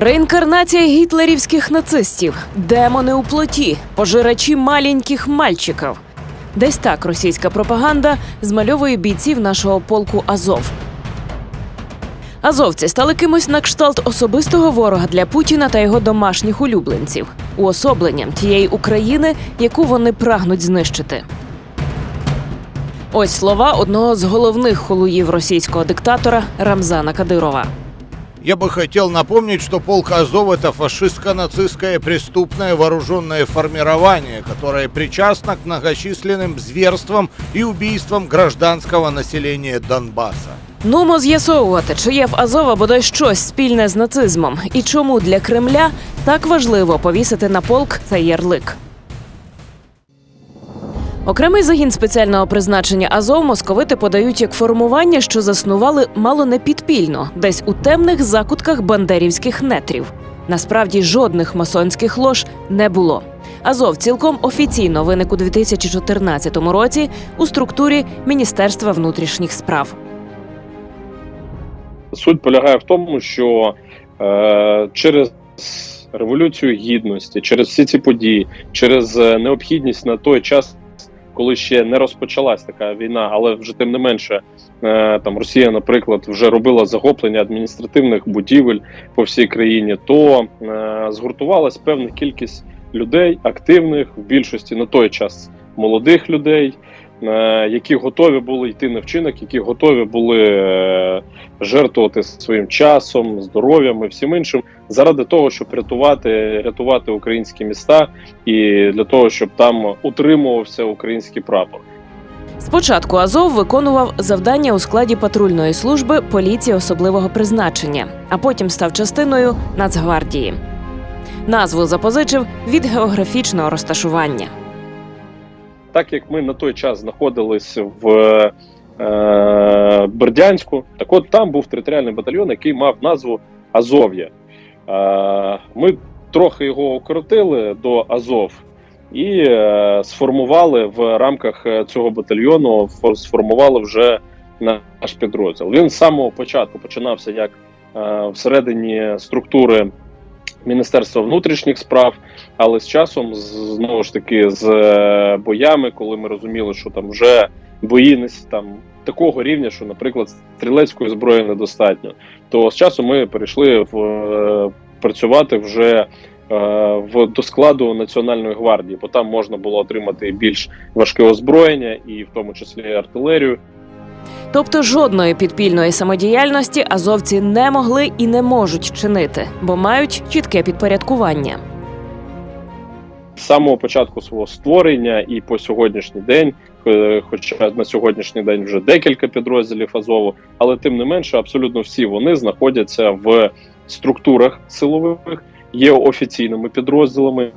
Реінкарнація гітлерівських нацистів, демони у плоті, пожирачі маленьких мальчиків. Десь так російська пропаганда змальовує бійців нашого полку Азов. Азовці стали кимось на кшталт особистого ворога для Путіна та його домашніх улюбленців, уособленням тієї України, яку вони прагнуть знищити. Ось слова одного з головних холуїв російського диктатора Рамзана Кадирова. Я бы хотел напомнить, что полк Азов это фашистско-нацистское преступное вооруженное формирование, которое причастно к многочисленным зверствам и убийствам гражданского населения Донбасса. Нумо з'ясовувати, чи є в Азова бодай щось спільне з нацизмом, і чому для Кремля так важливо повісити на полк цей ярлик. Окремий загін спеціального призначення Азов московити подають як формування, що заснували мало не підпільно, десь у темних закутках бандерівських нетрів. Насправді жодних масонських лож не було. Азов цілком офіційно виник у 2014 році у структурі Міністерства внутрішніх справ. Суть полягає в тому, що е, через революцію гідності, через всі ці події, через е, необхідність на той час, коли ще не розпочалась така війна, але вже тим не менше, е, там Росія, наприклад, вже робила захоплення адміністративних будівель по всій країні, то е, згуртувалась певна кількість людей, активних в більшості на той час молодих людей. Е, Які готові були йти на вчинок, які готові були е, жертвувати своїм часом, здоров'ям і всім іншим заради того, щоб рятувати, рятувати українські міста і для того, щоб там утримувався український прапор. Спочатку Азов виконував завдання у складі патрульної служби поліції особливого призначення, а потім став частиною Нацгвардії. Назву запозичив від географічного розташування. Так як ми на той час знаходились в е, Бердянську, так от там був територіальний батальйон, який мав назву Азов'я. Е, ми трохи його укоротили до Азов і е, сформували в рамках е, цього батальйону, сформували вже наш підрозділ. Він з самого початку починався як е, всередині структури Міністерства внутрішніх справ, але з часом знову ж таки з е, боями, коли ми розуміли, що там вже бої не там такого рівня, що, наприклад, стрілецької зброї недостатньо, то з часом ми перейшли в е, працювати вже е, в до складу Національної гвардії, бо там можна було отримати більш важке озброєння, і в тому числі артилерію. Тобто жодної підпільної самодіяльності азовці не могли і не можуть чинити, бо мають чітке підпорядкування. з самого початку свого створення і по сьогоднішній день, е, хоча на сьогоднішній день вже декілька підрозділів Азову, але тим не менше, абсолютно всі вони знаходяться в структурах силових, є офіційними підрозділами.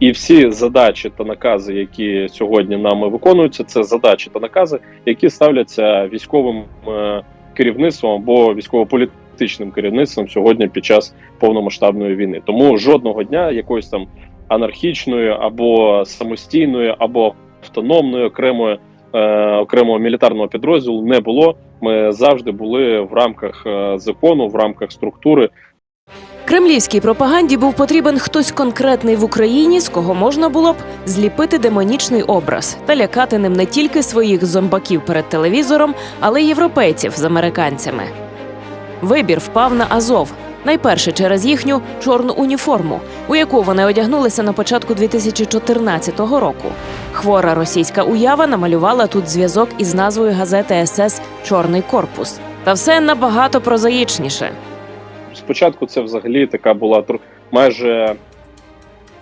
І всі задачі та накази, які сьогодні нами виконуються, це задачі та накази, які ставляться військовим е, керівництвом або військово-політичним керівництвом сьогодні під час повномасштабної війни. Тому жодного дня якоїсь там анархічною або самостійною, або автономною окремою е, окремого мілітарного підрозділу не було. Ми завжди були в рамках е, закону, в рамках структури. Кремлівській пропаганді був потрібен хтось конкретний в Україні, з кого можна було б зліпити демонічний образ та лякати ним не тільки своїх зомбаків перед телевізором, але й європейців з американцями. Вибір впав на Азов. Найперше через їхню чорну уніформу, у яку вони одягнулися на початку 2014 року. Хвора російська уява намалювала тут зв'язок із назвою газети СС Чорний корпус. Та все набагато прозаїчніше. Спочатку це взагалі така була майже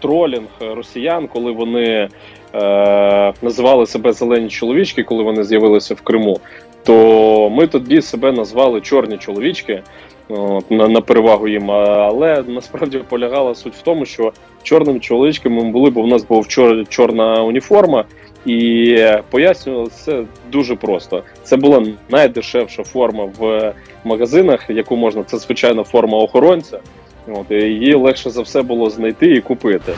тролінг росіян, коли вони е, називали себе зелені чоловічки, коли вони з'явилися в Криму. То ми тоді себе назвали чорні чоловічки от, на, на перевагу їм. Але насправді полягала суть в тому, що чорними чоловічками ми були, бо в нас була чор, чорна уніформа, і пояснювали це дуже просто. Це була найдешевша форма в магазинах, яку можна, це звичайно форма охоронця. От її легше за все було знайти і купити.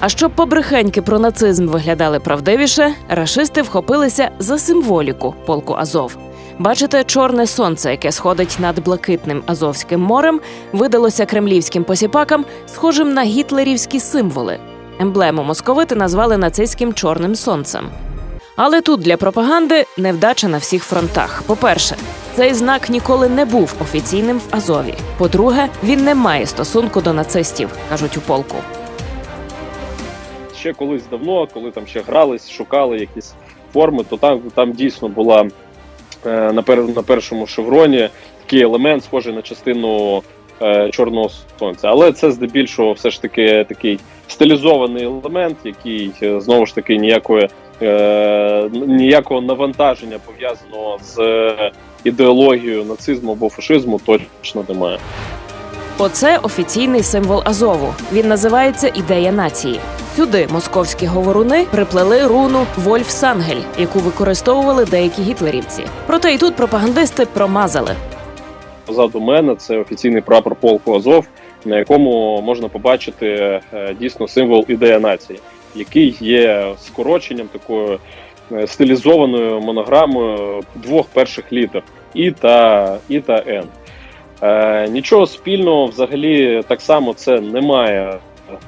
А щоб побрехеньки про нацизм виглядали правдивіше, рашисти вхопилися за символіку полку Азов. Бачите, чорне сонце, яке сходить над блакитним Азовським морем, видалося кремлівським посіпакам схожим на гітлерівські символи. Емблему московити назвали нацистським чорним сонцем. Але тут для пропаганди невдача на всіх фронтах. По-перше, цей знак ніколи не був офіційним в Азові. По-друге, він не має стосунку до нацистів, кажуть у полку. ще колись давно, коли там ще грались, шукали якісь форми, то там, там дійсно була е, на, пер, на першому шевроні такий елемент, схожий на частину е, чорного сонця. Але це здебільшого все ж таки такий стилізований елемент, який е, знову ж таки ніякої, е, ніякого навантаження пов'язаного з е, ідеологією нацизму або фашизму точно немає. Оце офіційний символ Азову. Він називається ідея нації. Сюди московські говоруни приплели руну Вольф Сангель, яку використовували деякі гітлерівці. Проте і тут пропагандисти промазали. Позаду мене це офіційний прапор полку Азов, на якому можна побачити е, дійсно символ ідея нації, який є скороченням такою е, стилізованою монограмою двох перших літер І та І та Н. Е, нічого спільного взагалі так само це немає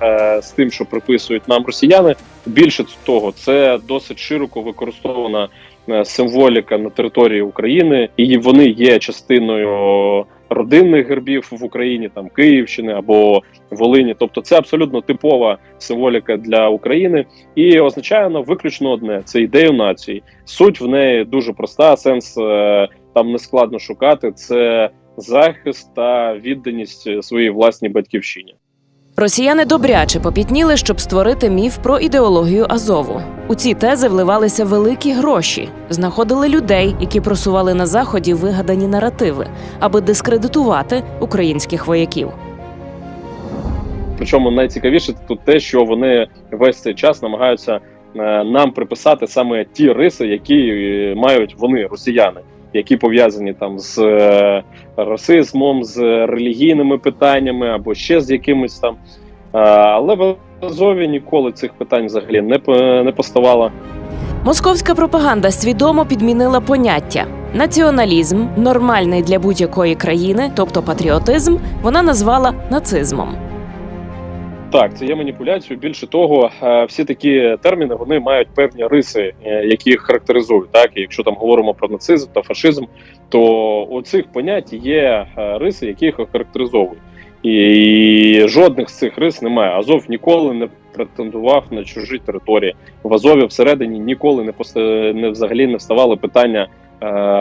е, з тим, що приписують нам росіяни. Більше того, це досить широко використована е, символіка на території України, і вони є частиною родинних гербів в Україні, там Київщини або Волині. Тобто, це абсолютно типова символіка для України, і означає вона виключно одне: це ідею нації. Суть в неї дуже проста. Сенс е, там не складно шукати. Це захист та відданість своїй власній батьківщині. Росіяни добряче попітніли, щоб створити міф про ідеологію Азову. У ці тези вливалися великі гроші, знаходили людей, які просували на заході вигадані наративи, аби дискредитувати українських вояків. Причому найцікавіше тут те, що вони весь цей час намагаються е, нам приписати саме ті риси, які е, мають вони, росіяни, які пов'язані там з е, расизмом, з релігійними питаннями або ще з якимось там. Е, Але в Азові ніколи цих питань взагалі не, не поставало. Московська пропаганда свідомо підмінила поняття. Націоналізм, нормальний для будь-якої країни, тобто патріотизм, вона назвала нацизмом. Так, це є маніпуляцією. Більше того, е, всі такі терміни вони мають певні риси, е, які їх характеризують. Так, і якщо там говоримо про нацизм та фашизм, то у цих понять є е, риси, які їх характеризовують. І жодних з цих рис немає. Азов ніколи не претендував на чужі території. В Азові всередині ніколи не поста- не взагалі не вставали питання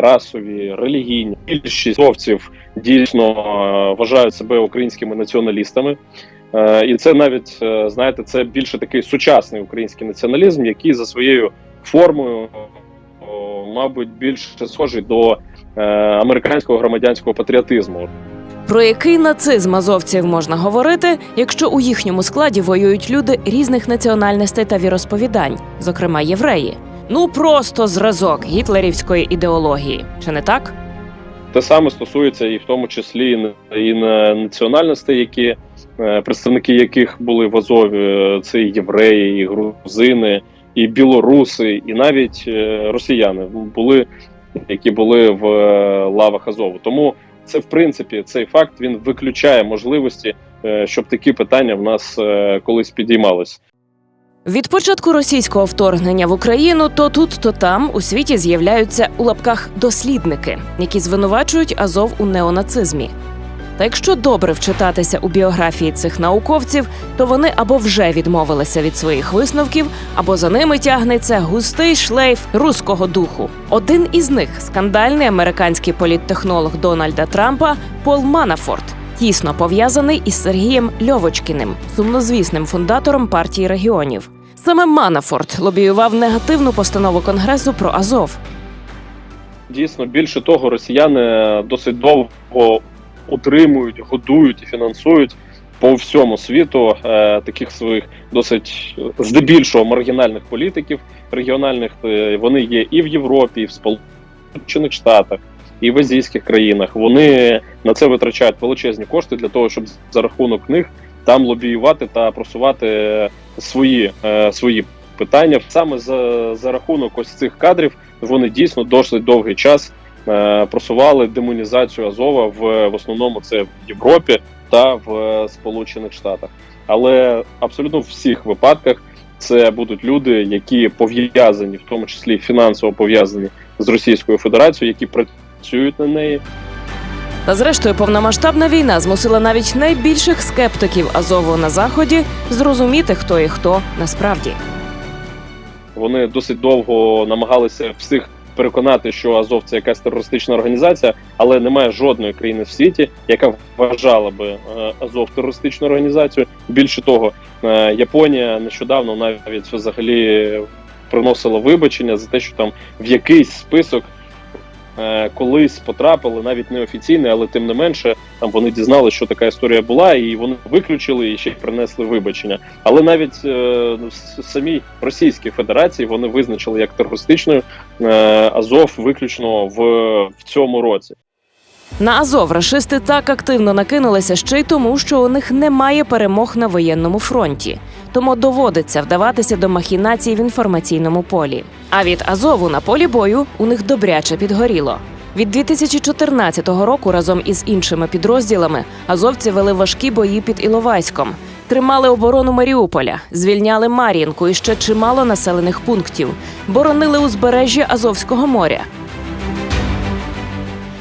расові, релігійні. Більшість азовців дійсно вважають себе українськими націоналістами. Е, І це навіть е, знаєте, це більше такий сучасний український націоналізм, який за своєю формою, мабуть, більше схожий до е, американського громадянського патріотизму. Про який нацизм азовців можна говорити, якщо у їхньому складі воюють люди різних національностей та віросповідань, зокрема євреї? Ну просто зразок гітлерівської ідеології, чи не так? Те саме стосується і в тому числі і на- національностей, які представники яких були в Азові, Е, це і євреї, і грузини, і білоруси, і навіть е, росіяни були, які були в е, лавах Азову. Тому це в принципі цей факт він виключає можливості, е, щоб такі питання в нас е, колись підіймались. Від початку російського вторгнення в Україну то тут, то там у світі з'являються у лапках дослідники, які звинувачують Азов у неонацизмі. Та якщо добре вчитатися у біографії цих науковців, то вони або вже відмовилися від своїх висновків, або за ними тягнеться густий шлейф руського духу. Один із них скандальний американський політтехнолог Дональда Трампа Пол Манафорт, тісно пов'язаний із Сергієм Льовочкіним, сумнозвісним фундатором партії регіонів. Саме Манафорт лобіював негативну постанову конгресу про Азов. Дійсно, більше того, росіяни досить довго утримують, годують і фінансують по всьому світу е, таких своїх досить е, здебільшого маргінальних політиків регіональних. Е, Вони є і в Європі, і в Сполучених Штатах, і в азійських країнах. Вони на це витрачають величезні кошти для того, щоб за рахунок них там лобіювати та просувати свої, е, свої питання. Саме за, за рахунок ось цих кадрів вони дійсно досить довгий час просували демонізацію Азова в, в основному це в Європі та в е, Сполучених Штатах. Але абсолютно в всіх випадках це будуть люди, які пов'язані, в тому числі фінансово пов'язані з Російською Федерацією, які працюють на неї. Та зрештою, повномасштабна війна змусила навіть найбільших скептиків Азову на заході зрозуміти, хто і хто насправді. Вони досить довго намагалися всіх переконати, що Азов це якась терористична організація, але немає жодної країни в світі, яка вважала би е, Азов терористичною організацією. Більше того, е, Японія нещодавно навіть взагалі приносила вибачення за те, що там в якийсь список. Е, Колись потрапили навіть неофіційний, але тим не менше там вони дізналися, що така історія була, і вони виключили і ще й принесли вибачення. Але навіть е, ну, самій Російській Федерації вони визначили як терористичною е, Азов виключно в, в цьому році. На Азов рашисти так активно накинулися ще й тому, що у них немає перемог на воєнному фронті. Тому доводиться вдаватися до махінацій в інформаційному полі. А від Азову на полі бою у них добряче підгоріло. Від 2014 року разом із іншими підрозділами азовці вели важкі бої під Іловайськом, тримали оборону Маріуполя, звільняли Мар'їнку і ще чимало населених пунктів, боронили узбережжя Азовського моря.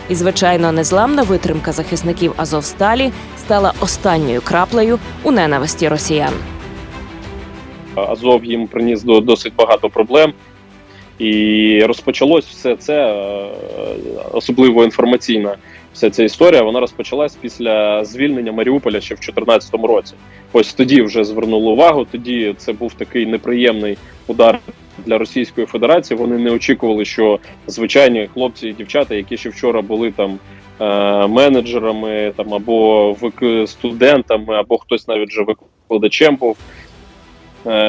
І, звичайно, незламна витримка захисників Азовсталі стала останньою краплею у ненависті росіян. Азов їм приніс до досить багато проблем. І розпочалось все це, е, особливо інформаційна вся ця історія. Вона розпочалась після звільнення Маріуполя ще в 2014 році. Ось тоді вже звернули увагу. Тоді це був такий неприємний удар для Російської Федерації. Вони не очікували, що звичайні хлопці і дівчата, які ще вчора були там е, менеджерами, там або студентами, або хтось навіть вже викладачем був,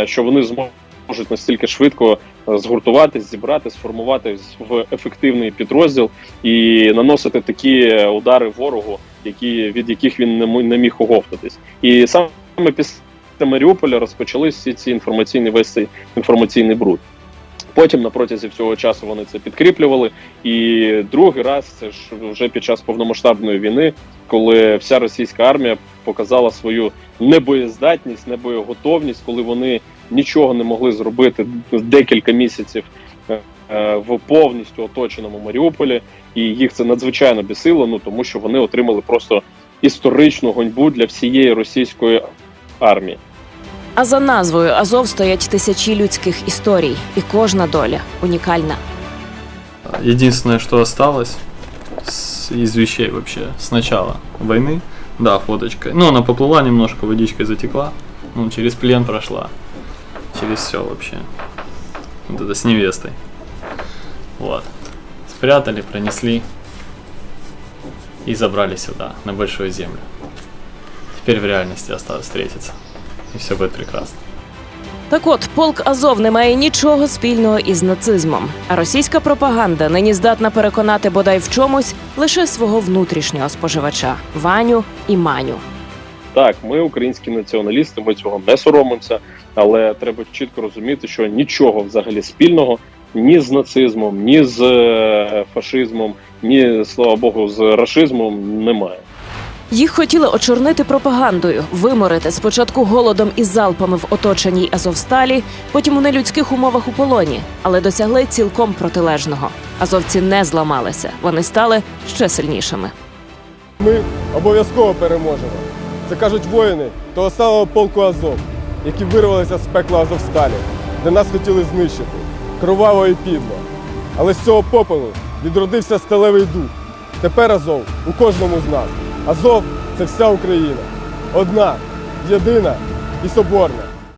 що вони зможуть настільки швидко е, згуртуватись, зібрати, сформувати в ефективний підрозділ і наносити такі удари ворогу, які від яких він не міг оговтатись. І саме після Маріуполя розпочались всі ці інформаційні весь цей інформаційний бруд. Потім на протязі всього часу вони це підкріплювали. І другий раз це ж вже під час повномасштабної війни, коли вся російська армія показала свою небоєздатність, небоєготовність, коли вони нічого не могли зробити декілька місяців е, е, в повністю оточеному Маріуполі, і їх це надзвичайно бісило. Ну тому що вони отримали просто історичну гоньбу для всієї російської армії. А за назвою Азов стоять тисячі людських історій, і кожна доля унікальна. Единственное, что осталось с- из вещей вообще с начала войны, да, фоточка. Ну, она поплыла немножко, водичкой затекла, ну, через плен прошла, через все вообще. Вот это с невестой. Вот. Спрятали, пронесли и забрали сюда, на Большую Землю. Теперь в реальности осталось встретиться. И все будет прекрасно. Так от, полк Азов не має нічого спільного із нацизмом, а російська пропаганда нині здатна переконати бодай в чомусь лише свого внутрішнього споживача Ваню і Маню. Так, ми українські націоналісти, ми цього не соромимося, але треба чітко розуміти, що нічого взагалі спільного ні з нацизмом, ні з е, фашизмом, ні слава Богу, з рашизмом немає. Їх хотіли очорнити пропагандою, виморити спочатку голодом і залпами в оточеній Азовсталі, потім у нелюдських умовах у полоні, але досягли цілком протилежного. Азовці не зламалися, вони стали ще сильнішими. Ми обов'язково переможемо. Це кажуть воїни того самого полку Азов, які вирвалися з пекла Азовсталі, де нас хотіли знищити, кроваво і підло. Але з цього попелу відродився сталевий дух. Тепер Азов у кожному з нас. Азов це вся Україна. Одна, єдина і соборна.